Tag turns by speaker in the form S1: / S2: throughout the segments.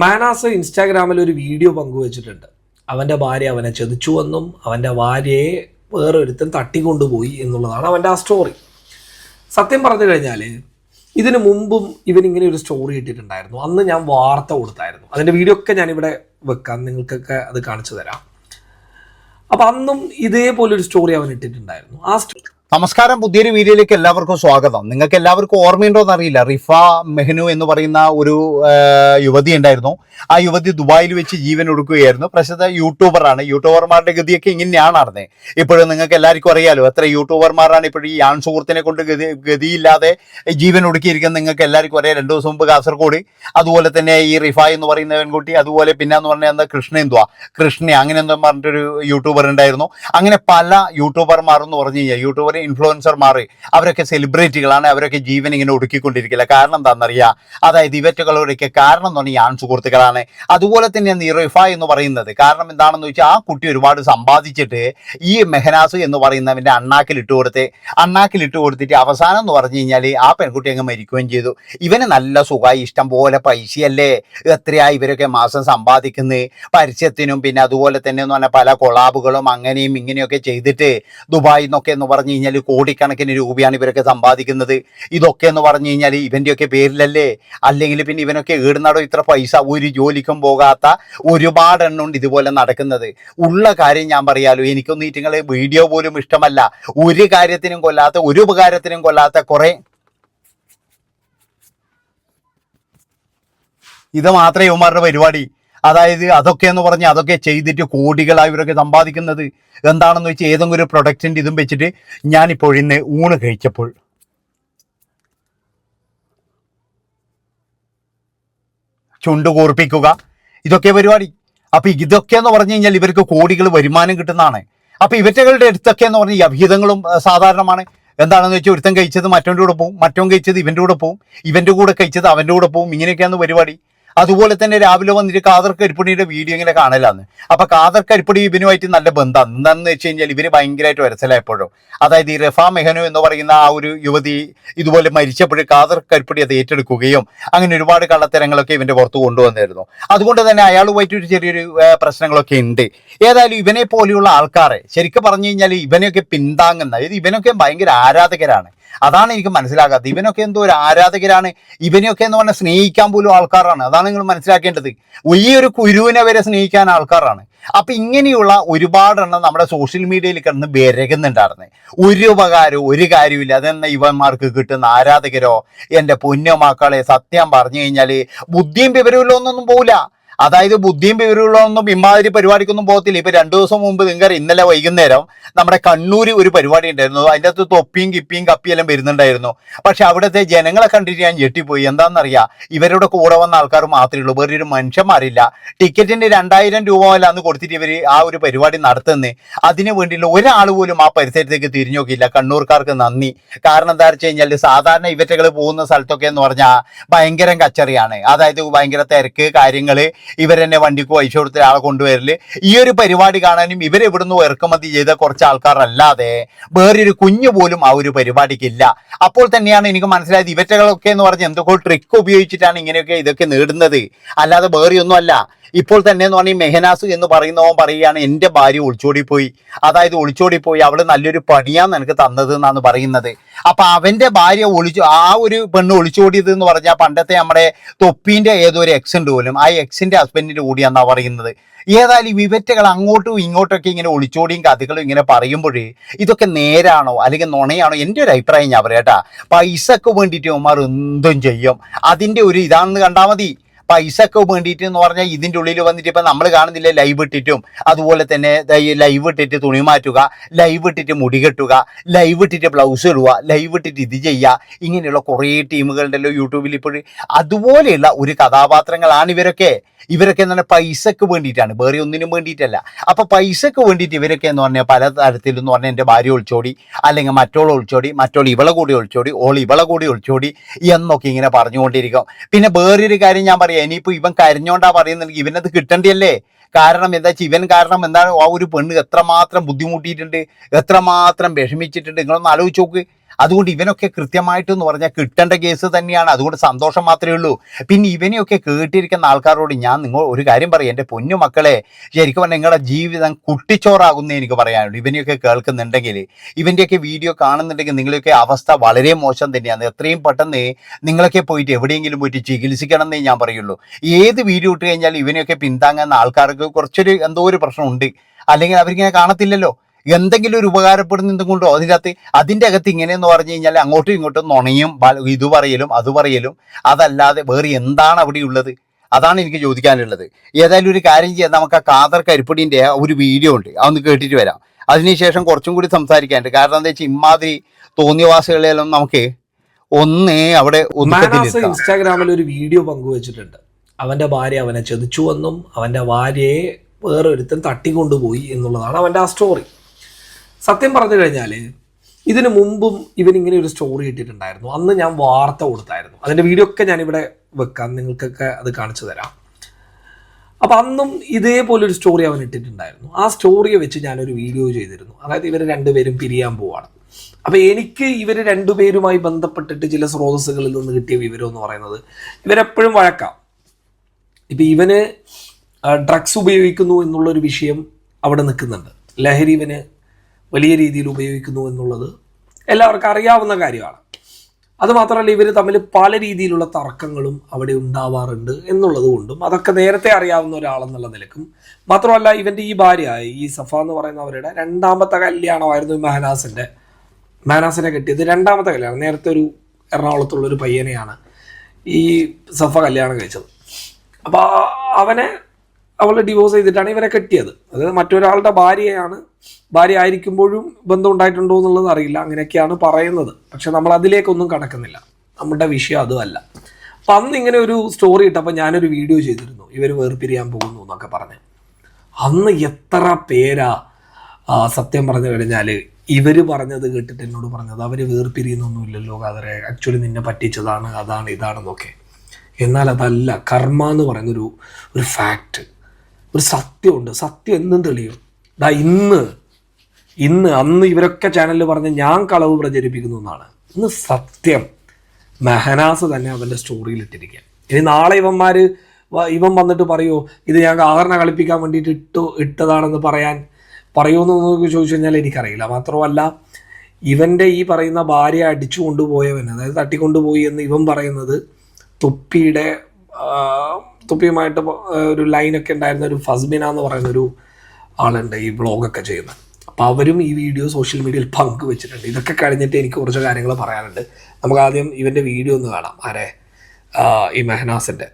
S1: മാനാസ് ഇൻസ്റ്റാഗ്രാമിൽ ഒരു വീഡിയോ പങ്കുവച്ചിട്ടുണ്ട്. അവന്റെ ഭാര്യ അവനെ ചതിച്ചുവെന്നും അവന്റെ ഭാര്യയെ വേറൊരുത്തൻ തട്ടിക്കൊണ്ടുപോയി എന്നുള്ളതാണ് അവന്റെ ആ സ്റ്റോറി സത്യം പറഞ്ഞു കഴിഞ്ഞാൽ ഇതിനു മുമ്പും ഇവൻ ഇങ്ങനെ ഒരു സ്റ്റോറി ഇട്ടിട്ടുണ്ടായിരുന്നു. അന്ന് ഞാൻ വാർത്ത കൊടുത്തായിരുന്നു. അതിന്റെ വീഡിയോ ഒക്കെ ഞാനിവിടെ വെക്കാം. നിങ്ങൾക്കൊക്കെ അത് കാണിച്ചു തരാം. അപ്പം അന്നും ഇതേപോലൊരു സ്റ്റോറി അവൻ ഇട്ടിട്ടുണ്ടായിരുന്നു. ആ
S2: നമസ്കാരം. പുതിയൊരു വീഡിയോയിലേക്ക് എല്ലാവർക്കും സ്വാഗതം. നിങ്ങൾക്ക് എല്ലാവർക്കും ഓർമ്മയുണ്ടോ എന്നറിയില്ല റിഫ മെഹ്നു എന്ന് പറയുന്ന ഒരു യുവതി ഉണ്ടായിരുന്നു. ആ യുവതി ദുബായിൽ വെച്ച് ജീവൻ ഒടുക്കുകയായിരുന്നു. പ്രസിദ്ധ യൂട്യൂബറാണ്. യൂട്യൂബർമാരുടെ ഗതിയൊക്കെ ഇങ്ങനെയാണ് അറിഞ്ഞത് ഇപ്പോഴും നിങ്ങൾക്ക് എല്ലാവർക്കും അറിയാലോ എത്ര യൂട്യൂബർമാരാണ് ഇപ്പോഴും ഈ ആൺ സുഹൃത്തിനെ കൊണ്ട് ഗതി ഗതിയില്ലാതെ ജീവൻ ഒടുക്കിയിരിക്കുന്നത് നിങ്ങൾക്ക് എല്ലാവർക്കും അറിയാം. രണ്ടു ദിവസം മുമ്പ് കാസർഗോഡ് അതുപോലെ തന്നെ ഈ റിഫ എന്ന് പറയുന്ന പെൺകുട്ടി അതുപോലെ പിന്നെ എന്ന് പറഞ്ഞാൽ എന്താ കൃഷ്ണ എന്തുവാ? കൃഷ്ണ അങ്ങനെ എന്തോ പറഞ്ഞിട്ടൊരു യൂട്യൂബർ ഉണ്ടായിരുന്നു. അങ്ങനെ പല യൂട്യൂബർമാർ എന്ന് പറഞ്ഞു കഴിഞ്ഞാൽ യൂട്യൂബർ ഇൻഫ്ലുവൻസർമാർ അവരൊക്കെ സെലിബ്രിറ്റികളാണ് അവരൊക്കെ ജീവൻ ഇങ്ങനെ ഒടുക്കിക്കൊണ്ടിരിക്കില്ല? കാരണം എന്താണെന്നറിയാം? അതായത് ഇവറ്റകളൊക്കെ കാരണം എന്ന് പറഞ്ഞാൽ ആൺ സുഹൃത്തുക്കളാണ്. അതുപോലെ തന്നെ ഈ റിഫ എന്ന് പറയുന്നത്. കാരണം എന്താണെന്ന് വെച്ചാൽ ആ കുട്ടി ഒരുപാട് സമ്പാദിച്ചിട്ട് ഈ മെഹനാസ് എന്ന് പറയുന്നവന്റെ അണ്ണാക്കിൽ ഇട്ട് കൊടുത്ത് അണ്ണാക്കിൽ ഇട്ട് കൊടുത്തിട്ട് അവസാനം എന്ന് പറഞ്ഞു കഴിഞ്ഞാൽ ആ പെൺകുട്ടി അങ്ങ് മരിക്കുകയും ചെയ്തു. ഇവന് നല്ല സുഖമായി ഇഷ്ടം പോലെ പൈസയല്ലേ? എത്രയാ ഇവരൊക്കെ മാസം സമ്പാദിക്കുന്നത് പരസ്യത്തിനും പിന്നെ അതുപോലെ തന്നെ എന്ന് പറഞ്ഞാൽ പല കൊളാബുകളും അങ്ങനെയും ഇങ്ങനെയൊക്കെ ചെയ്തിട്ട് ദുബായിൽ നിന്നൊക്കെ എന്ന് പറഞ്ഞു കഴിഞ്ഞാൽ കോടിക്കണക്കിന് രൂപയാണ് ഇവരൊക്കെ സമ്പാദിക്കുന്നത്. ഇതൊക്കെ എന്ന് പറഞ്ഞു കഴിഞ്ഞാൽ ഇവന്റെയൊക്കെ പേരിലല്ലേ? അല്ലെങ്കിൽ പിന്നെ ഇവനൊക്കെ ഈടുന്നാടോ ഇത്ര പൈസ ഒരു ജോലിക്കും പോകാത്ത ഒരുപാട് എണ്ണമുണ്ട് ഇതുപോലെ നടക്കുന്നത്. ഉള്ള കാര്യം ഞാൻ പറയാലോ എനിക്കൊന്നും ഈറ്റുങ്ങളെ വീഡിയോ പോലും ഇഷ്ടമല്ല. ഒരു കാര്യത്തിനും കൊല്ലാത്ത ഒരു ഉപകാരത്തിനും കൊല്ലാത്ത കുറേ ഇത് മാത്രമേ ഇവന്മാരുടെ പരിപാടി. അതായത് അതൊക്കെ എന്ന് പറഞ്ഞാൽ അതൊക്കെ ചെയ്തിട്ട് കോടികളായി ഇവരൊക്കെ സമ്പാദിക്കുന്നത് എന്താണെന്ന് വെച്ചാൽ ഏതെങ്കിലും ഒരു പ്രൊഡക്റ്റിന്റെ ഇതും വെച്ചിട്ട് ഞാനിപ്പോൾ ഇന്ന് ഊണ് കഴിച്ചപ്പോൾ. ചുണ്ട് കൂർപ്പിക്കുക. ഇതൊക്കെ പരിപാടി. അപ്പൊ ഇതൊക്കെ എന്ന് പറഞ്ഞു കഴിഞ്ഞാൽ ഇവർക്ക് കോടികൾ വരുമാനം കിട്ടുന്നതാണ്. അപ്പൊ ഇവറ്റകളുടെ അടുത്തൊക്കെ എന്ന് പറഞ്ഞാൽ അഭിഹിതങ്ങളും സാധാരണമാണ്. എന്താണെന്ന് വെച്ചാൽ ഒരുത്തൻ കഴിച്ചത് മറ്റവന്റെ കൂടെ പോവും മറ്റവൻ കഴിച്ചത് ഇവന്റെ കൂടെ പോവും ഇവന്റെ കൂടെ കഴിച്ചത് അവന്റെ കൂടെ പോവും ഇങ്ങനെയൊക്കെയാണ് പരിപാടി. അതുപോലെ തന്നെ രാവിലെ വന്നിട്ട് കാതർ കരിപ്പണിയുടെ വീഡിയോ ഇങ്ങനെ കാണലാന്ന്. അപ്പൊ കാതർ കരിപ്പടി ഇവനുമായിട്ട് നല്ല ബന്ധമാണ് എന്താണെന്ന് വെച്ച് കഴിഞ്ഞാൽ ഇവർ ഭയങ്കരമായിട്ട് വരച്ചലായപ്പോഴും. അതായത് ഈ റഫ മെഹനു എന്ന് പറയുന്ന ആ ഒരു യുവതി ഇതുപോലെ മരിച്ചപ്പോഴും കാതർ കരിപ്പടി അത് ഏറ്റെടുക്കുകയും അങ്ങനെ ഒരുപാട് കള്ളത്തരങ്ങളൊക്കെ ഇവന്റെ പുറത്ത് കൊണ്ടുവന്നിരുന്നു അതുകൊണ്ട് തന്നെ അയാളുമായിട്ട് ഒരു ചെറിയൊരു പ്രശ്നങ്ങളൊക്കെ ഉണ്ട്. ഏതായാലും ഇവനെ പോലെയുള്ള ആൾക്കാരെ ശരിക്കും പറഞ്ഞു കഴിഞ്ഞാൽ ഇവനെയൊക്കെ പിന്താങ്ങുന്ന അതായത് ഇവനൊക്കെ ഭയങ്കര ആരാധകരാണ്. അതാണ് എനിക്ക് മനസ്സിലാകാത്തത്. ഇവനൊക്കെ എന്തോ ഒരു ആരാധകരാണ്. ഇവനെയൊക്കെ എന്ന് പറഞ്ഞാൽ സ്നേഹിക്കാൻ പോലും ആൾക്കാരാണ്. അതാണ് നിങ്ങൾ മനസ്സിലാക്കേണ്ടത്. ഈ ഒരു കുരുവിനെ വരെ സ്നേഹിക്കാൻ ആൾക്കാരാണ്. അപ്പൊ ഇങ്ങനെയുള്ള ഒരുപാടെണ്ണം നമ്മുടെ സോഷ്യൽ മീഡിയയിൽ കിടന്ന് വിരകുന്നുണ്ടായിരുന്നു. ഒരു ഉപകാരവും ഒരു കാര്യമില്ല അതെന്ന ഇവന്മാർക്ക് കിട്ടുന്ന ആരാധകരോ എന്റെ പൊന്നു മക്കളെ സത്യം പറഞ്ഞു കഴിഞ്ഞാൽ ബുദ്ധിയും വിവരമില്ല ഒന്നൊന്നും പോകില്ല അതായത് ബുദ്ധിയും വിവരമുള്ളതൊന്നും ഇമാതിരി പരിപാടിക്കൊന്നും പോകത്തില്ല. ഇപ്പൊ രണ്ടു ദിവസം മുമ്പ് നിങ്ങൾ ഇന്നലെ വൈകുന്നേരം നമ്മുടെ കണ്ണൂര് ഒരു പരിപാടി ഉണ്ടായിരുന്നു. അതിന്റെ അകത്ത് തൊപ്പിയും കിപ്പിയും കപ്പിയെല്ലാം വരുന്നുണ്ടായിരുന്നു. പക്ഷെ അവിടുത്തെ ജനങ്ങളെ കണ്ടിട്ട് ഞാൻ ഞെട്ടിപ്പോയി. എന്താണെന്നറിയാം? ഇവരുടെ കൂടെ വന്ന ആൾക്കാർ മാത്രമേ ഉള്ളൂ. വേറെ ഒരു മനുഷ്യന്മാരില്ല. ടിക്കറ്റിന് രണ്ടായിരം രൂപ വല്ല അന്ന് കൊടുത്തിട്ട് ഇവർ ആ ഒരു പരിപാടി നടത്തുന്നത് അതിന് വേണ്ടിയുള്ള ഒരാൾ പോലും ആ പരിസരത്തേക്ക് തിരിഞ്ഞു നോക്കിയില്ല. കണ്ണൂർക്കാർക്ക് നന്ദി. കാരണം എന്താ വെച്ച് കഴിഞ്ഞാൽ സാധാരണ ഇവറ്റകൾ പോകുന്ന സ്ഥലത്തൊക്കെ എന്ന് പറഞ്ഞാൽ ഭയങ്കര കച്ചറിയാണ്. അതായത് ഭയങ്കര തിരക്ക് കാര്യങ്ങൾ. ഇവരെന്നെ വണ്ടിക്ക് പൈസ കൊടുത്ത ആളെ കൊണ്ടുവരൽ. ഈ ഒരു പരിപാടി കാണാനും ഇവരെവിടുന്ന് ഇറക്കുമതി ചെയ്ത കുറച്ച് ആൾക്കാരല്ലാതെ വേറൊരു കുഞ്ഞു പോലും ആ ഒരു പരിപാടിക്കില്ല അപ്പോൾ തന്നെയാണ് എനിക്ക് മനസ്സിലായത് ഇവറ്റകളൊക്കെ എന്ന് പറഞ്ഞ് എന്തൊക്കെ ട്രിക്ക് ഉപയോഗിച്ചിട്ടാണ് ഇങ്ങനെയൊക്കെ ഇതൊക്കെ നേടുന്നത്. അല്ലാതെ വേറെ ഒന്നും അല്ല ഇപ്പോൾ തന്നെ എന്ന് പറഞ്ഞാൽ മെഹനാസ് എന്ന് പറയുന്നവൻ പറയുകയാണ് എന്റെ ഭാര്യ ഒളിച്ചോടിപ്പോയി. അതായത് ഒളിച്ചോടിപ്പോയി അവൾ നല്ലൊരു പണിയാന്ന് എനിക്ക് തന്നത് എന്നാണ് പറയുന്നത്. അപ്പൊ അവന്റെ ഭാര്യ ഒളിച്ചു ആ ഒരു പെണ്ണ് ഒളിച്ചോടിയത് എന്ന് പറഞ്ഞാൽ പണ്ടത്തെ നമ്മുടെ തൊപ്പീന്റെ ഏതോ ഒരു എക്സ് ഉണ്ട് പോലും ആ എക്സിന്റെ ഹസ്ബൻഡിന്റെ കൂടിയാണെന്നാണ് പറയുന്നത്. ഏതായാലും വിവറ്റകൾ അങ്ങോട്ടും ഇങ്ങോട്ടൊക്കെ ഇങ്ങനെ ഒളിച്ചോടിയും കഥകളും ഇങ്ങനെ പറയുമ്പോഴേ ഇതൊക്കെ നേരാണോ അല്ലെങ്കിൽ നുണയാണോ? എന്റെ ഒരു അഭിപ്രായം ഞാൻ പറയാം കേട്ടാ പൈസക്ക് വേണ്ടിയിട്ട് ഉമാർ എന്തും ചെയ്യും. അതിന്റെ ഒരു ഇതാണെന്ന് കണ്ടാൽ മതി. പൈസക്ക് വേണ്ടിയിട്ട് എന്ന് പറഞ്ഞാൽ ഇതിന്റെ ഉള്ളിൽ വന്നിട്ട് ഇപ്പം നമ്മൾ കാണുന്നില്ല ലൈവ് ഇട്ടിട്ടും. അതുപോലെ തന്നെ ലൈവ് ഇട്ടിട്ട് തുണി മാറ്റുക ലൈവ് ഇട്ടിട്ട് മുടി കെട്ടുക ലൈവ് ഇട്ടിട്ട് ബ്ലൗസ് ഇടുക ലൈവ് ഇട്ടിട്ട് ഇത് ചെയ്യുക ഇങ്ങനെയുള്ള കുറേ ടീമുകളുണ്ടല്ലോ യൂട്യൂബിൽ ഇപ്പോൾ അതുപോലെയുള്ള ഒരു കഥാപാത്രങ്ങളാണ് ഇവരൊക്കെ. ഇവരൊക്കെ എന്ന് പറഞ്ഞാൽ പൈസക്ക് വേണ്ടിയിട്ടാണ് വേറെ ഒന്നിനും വേണ്ടിയിട്ടല്ല. അപ്പോൾ പൈസക്ക് വേണ്ടിയിട്ട് ഇവരൊക്കെ എന്ന് പറഞ്ഞാൽ പല തരത്തിൽ എന്ന് പറഞ്ഞാൽ എന്റെ ഭാര്യ ഒളിച്ചോടി അല്ലെങ്കിൽ മറ്റോൾ ഒളിച്ചോടി മറ്റോൾ ഇവളെ കൂടി ഒളിച്ചോടി ഓൾ ഇവളെ കൂടി ഒളിച്ചോടി എന്നൊക്കെ ഇങ്ങനെ പറഞ്ഞുകൊണ്ടിരിക്കും. പിന്നെ വേറൊരു കാര്യം ഞാൻ പറയാം. ഇനിയിപ്പോൾ ഇവൻ കരഞ്ഞോണ്ടാ പറയുന്നുണ്ടെങ്കിൽ ഇവനത് കിട്ടണ്ടല്ലേ കാരണം എന്താ ഇവൻ കാരണം എന്താണ് ആ ഒരു പെണ്ണ് എത്രമാത്രം ബുദ്ധിമുട്ടിയിട്ടുണ്ട് എത്രമാത്രം വിഷമിച്ചിട്ടുണ്ട്. നിങ്ങളൊന്ന് ആലോചിച്ച് നോക്ക്. അതുകൊണ്ട് ഇവനൊക്കെ കൃത്യമായിട്ട് എന്ന് പറഞ്ഞാൽ കിട്ടേണ്ട കേസ് തന്നെയാണ്. അതുകൊണ്ട് സന്തോഷം മാത്രമേ ഉള്ളൂ. പിന്നെ ഇവനെയൊക്കെ കേട്ടിരിക്കുന്ന ആൾക്കാരോട് ഞാൻ നിങ്ങൾ ഒരു കാര്യം പറയും. എന്റെ പൊന്നു മക്കളെ ശരിക്കും പറഞ്ഞാൽ നിങ്ങളുടെ ജീവിതം കുട്ടിച്ചോറാകുന്നേ എനിക്ക് പറയാനുള്ളൂ. ഇവനെയൊക്കെ കേൾക്കുന്നുണ്ടെങ്കിൽ ഇവന്റെയൊക്കെ വീഡിയോ കാണുന്നുണ്ടെങ്കിൽ നിങ്ങളെയൊക്കെ അവസ്ഥ വളരെ മോശം തന്നെയാണ്. എത്രയും പെട്ടെന്ന് നിങ്ങളൊക്കെ പോയിട്ട് എവിടെയെങ്കിലും പോയിട്ട് ചികിത്സിക്കണം എന്നേ ഞാൻ പറയുള്ളൂ. ഏത് വീഡിയോ ഇട്ട് കഴിഞ്ഞാൽ ഇവനെയൊക്കെ പിന്താങ്ങുന്ന ആൾക്കാർക്ക് കുറച്ചൊരു എന്തോ ഒരു പ്രശ്നമുണ്ട്. അല്ലെങ്കിൽ അവരിങ്ങനെ കാണത്തില്ലല്ലോ. എന്തെങ്കിലും ഒരു ഉപകാരപ്പെടുന്ന എന്തും കൊണ്ടോ അതിനകത്ത് അതിന്റെ അകത്ത് ഇങ്ങനെയെന്ന് പറഞ്ഞു കഴിഞ്ഞാൽ അങ്ങോട്ടും ഇങ്ങോട്ടും നുണയും ഇത് പറയലും അത് പറയലും അതല്ലാതെ വേറെ എന്താണ് അവിടെ ഉള്ളത്? അതാണ് എനിക്ക് ചോദിക്കാനുള്ളത്. ഏതായാലും ഒരു കാര്യം ചെയ്യാം. നമുക്ക് ആ കാതർ കരിപ്പടിന്റെ ഒരു വീഡിയോ ഉണ്ട്. അതൊന്ന് കേട്ടിട്ട് വരാം. അതിനുശേഷം കുറച്ചും കൂടി സംസാരിക്കാനുണ്ട്. കാരണം എന്താ വെച്ചാൽ ഇമാതിരി തോന്നിയവാസികളെല്ലാം നമുക്ക് ഒന്നേ അവിടെ
S1: ഇൻസ്റ്റാഗ്രാമിൽ ഒരു വീഡിയോ പങ്കുവച്ചിട്ടുണ്ട്. അവന്റെ ഭാര്യ അവനെ ചതിച്ചുവെന്നും അവന്റെ ഭാര്യയെ വേറൊരുത്തൻ തട്ടിക്കൊണ്ടുപോയി എന്നുള്ളതാണ് അവന്റെ ആ സ്റ്റോറി സത്യം പറഞ്ഞു കഴിഞ്ഞാൽ ഇതിനു മുമ്പും ഇവൻ ഇങ്ങനെ ഒരു സ്റ്റോറി ഇട്ടിട്ടുണ്ടായിരുന്നു. അന്ന് ഞാൻ വാർത്ത കൊടുത്തായിരുന്നു. അതിന്റെ വീഡിയോ ഒക്കെ ഞാനിവിടെ വെക്കാം. നിങ്ങൾക്കൊക്കെ അത് കാണിച്ചു തരാം. അപ്പൊ അന്നും ഇതേപോലെ ഒരു സ്റ്റോറി അവൻ ഇട്ടിട്ടുണ്ടായിരുന്നു. ആ സ്റ്റോറിയെ വെച്ച് ഞാനൊരു വീഡിയോ ചെയ്തിരുന്നു. അതായത് ഇവർ രണ്ടുപേരും പിരിയാൻ പോവാണ്. അപ്പൊ എനിക്ക് ഇവർ രണ്ടുപേരുമായി ബന്ധപ്പെട്ടിട്ട് ചില സ്രോതസ്സുകളിൽ നിന്ന് കിട്ടിയ വിവരം എന്ന് പറയുന്നത് ഇവരെപ്പോഴും വഴക്കാം. ഇപ്പൊ ഇവന് ഡ്രഗ്സ് ഉപയോഗിക്കുന്നു എന്നുള്ളൊരു വിഷയം അവിടെ നിൽക്കുന്നുണ്ട്. ലഹരി ഇവന് വലിയ രീതിയിൽ ഉപയോഗിക്കുന്നു എന്നുള്ളത് എല്ലാവർക്കും അറിയാവുന്ന കാര്യമാണ്. അതുമാത്രമല്ല ഇവർ തമ്മിൽ പല രീതിയിലുള്ള തർക്കങ്ങളും അവിടെ ഉണ്ടാവാറുണ്ട് എന്നുള്ളത് കൊണ്ടും അതൊക്കെ നേരത്തെ അറിയാവുന്ന ഒരാളെന്നുള്ള നിലക്കും. മാത്രമല്ല ഇവന്റെ ഈ ഭാര്യ ഈ സഫ എന്ന് പറയുന്നവരുടെ രണ്ടാമത്തെ കല്യാണമായിരുന്നു മെഹനാസിന്റെ മെഹനാസിനെ കെട്ടിയത് രണ്ടാമത്തെ കല്യാണം. നേരത്തെ ഒരു എറണാകുളത്തുള്ള ഒരു പയ്യനെയാണ് ഈ സഫ കല്യാണം കഴിച്ചത്. അപ്പോൾ അവനെ അവളെ ഡിവോഴ്സ് ചെയ്തിട്ടാണ് ഇവരെ കെട്ടിയത്. അതായത് മറ്റൊരാളുടെ ഭാര്യയാണ് ഭാര്യ ആയിരിക്കുമ്പോഴും ബന്ധം ഉണ്ടായിട്ടുണ്ടോ എന്നുള്ളത് അറിയില്ല. അങ്ങനെയൊക്കെയാണ് പറയുന്നത്. പക്ഷെ നമ്മൾ അതിലേക്കൊന്നും കടക്കുന്നില്ല. നമ്മുടെ വിഷയം അതുമല്ല അപ്പം അന്ന് ഇങ്ങനെ ഒരു സ്റ്റോറി ഇട്ടപ്പോൾ ഞാനൊരു വീഡിയോ ചെയ്തിരുന്നു. ഇവർ വേർപിരിയാൻ പോകുന്നു എന്നൊക്കെ പറഞ്ഞ്. അന്ന് എത്ര പേരാ സത്യം പറഞ്ഞു കഴിഞ്ഞാൽ ഇവർ പറഞ്ഞത് കേട്ടിട്ട് എന്നോട് പറഞ്ഞത് അവർ വേർപിരിയുന്നൊന്നുമില്ലല്ലോ കാതറെ ആക്ച്വലി നിന്നെ പറ്റിച്ചതാണ് അതാണ് ഇതാണെന്നൊക്കെ. എന്നാൽ അതല്ല കർമ്മ എന്ന് പറയുന്നൊരു ഒരു ഫാക്റ്റ് ഒരു സത്യമുണ്ട്. സത്യം എന്നും തെളിയും. ഡാ ഇന്ന് ഇന്ന് അന്ന് ഇവരൊക്കെ ചാനലിൽ പറഞ്ഞ് ഞാൻ കളവ് പ്രചരിപ്പിക്കുന്നു എന്നാണ്. ഇന്ന് സത്യം. മെഹനാസ് തന്നെ അവന്റെ സ്റ്റോറിയിൽ ഇട്ടിരിക്കുക ഇനി നാളെ ഇവന്മാർ ഇവൻ വന്നിട്ട് പറയുമോ ഇത് ഞാൻ ആഹരണ കളിപ്പിക്കാൻ വേണ്ടിയിട്ട് ഇട്ടു ഇട്ടതാണെന്ന് പറയാൻ പറയുമെന്ന് ചോദിച്ചു കഴിഞ്ഞാൽ എനിക്കറിയില്ല. മാത്രമല്ല ഇവന്റെ ഈ പറയുന്ന ഭാര്യ അടിച്ചു കൊണ്ടുപോയവൻ അതായത് തട്ടിക്കൊണ്ടുപോയി എന്ന് ഇവൻ പറയുന്നത് തൊപ്പിയുടെ തൊപ്പിയുമായിട്ട് ഒരു ലൈനൊക്കെ ഉണ്ടായിരുന്ന ഒരു ഫസ്ബിന എന്ന് പറയുന്ന ഒരു ആളുണ്ട് ഈ വ്ളോഗൊക്കെ ചെയ്യുന്നത്. അപ്പോൾ അവരും ഈ വീഡിയോ സോഷ്യൽ മീഡിയയിൽ പങ്കുവെച്ചിട്ടുണ്ട്. ഇതൊക്കെ കഴിഞ്ഞിട്ട് എനിക്ക് കുറച്ച് കാര്യങ്ങൾ പറയാനുണ്ട്. നമുക്ക് ആദ്യം ഇവന്റെ വീഡിയോ ഒന്ന് കാണാം. ആരെ? ഈ മെഹനാസിന്റെ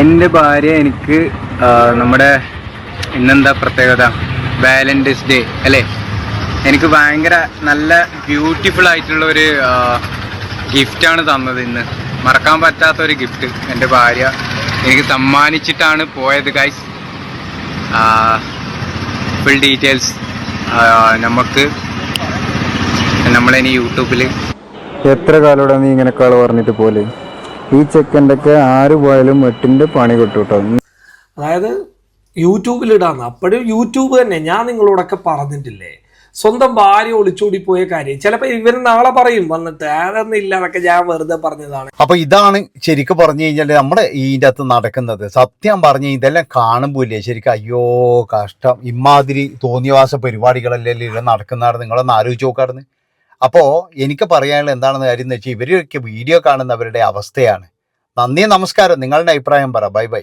S3: എന്റെ ഭാര്യ എനിക്ക് നമ്മുടെ ഇന്നെന്താ പ്രത്യേകത? വാലന്റൈൻസ് ഡേ അല്ലേ? എനിക്ക് ഭയങ്കര നല്ല ബ്യൂട്ടിഫുൾ ആയിട്ടുള്ള ഒരു ഗിഫ്റ്റാണ് തന്നത് ഇന്ന്. മറക്കാൻ പറ്റാത്ത ഒരു ഗിഫ്റ്റ് എന്റെ ഭാര്യ എനിക്ക് സമ്മാനിച്ചിട്ടാണ് പോയത് ഗൈസ് ഫുൾ ഡീറ്റെയിൽസ് നമുക്ക് നമ്മളിനി യൂട്യൂബിൽ
S4: എത്ര കാലോടെ നീ ഇങ്ങനെ കള പറഞ്ഞിട്ട് പോലെ? ഈ ചെക്കന്റെ ഒക്കെ ആര് പോയാലും എട്ടിന്റെ പണി കിട്ടും കേട്ടോ
S1: അതായത് യൂട്യൂബിലിടാന്ന്. അപ്പോഴും യൂട്യൂബ് തന്നെ. ഞാൻ നിങ്ങളോടൊക്കെ പറഞ്ഞിട്ടില്ലേ? സ്വന്തം ഭാര്യ ഒളിച്ചോടി പോയ കാര്യം. ചിലപ്പോൾ ഇവർ നാളെ പറയും വന്നിട്ട് അതൊന്നും ഇല്ല അതൊക്കെ ഞാൻ വെറുതെ പറഞ്ഞതാണ്.
S2: അപ്പൊ ഇതാണ് ശരിക്കും പറഞ്ഞു കഴിഞ്ഞാൽ നമ്മുടെ ഇതിന്റെ അകത്ത് നടക്കുന്നത്. സത്യം പറഞ്ഞ ഇതെല്ലാം കാണുമ്പോൾ ഇല്ലേ ശരിക്കും അയ്യോ കഷ്ടം. ഇമാതിരി തോന്നിയവാസ പരിപാടികളല്ലേ ഇവിടെ നടക്കുന്നതാണ്. നിങ്ങളൊന്ന് ആലോചിച്ച് നോക്കാറുണ്ട് അപ്പോൾ എനിക്ക് പറയാനുള്ള എന്താണെന്ന് കാര്യം എന്ന് വെച്ചാൽ ഇവരൊക്കെ വീഡിയോ കാണുന്നവരുടെ അവസ്ഥയാണ്. നന്ദി നമസ്കാരം. നിങ്ങളുടെ അഭിപ്രായം പറ. Bye bye.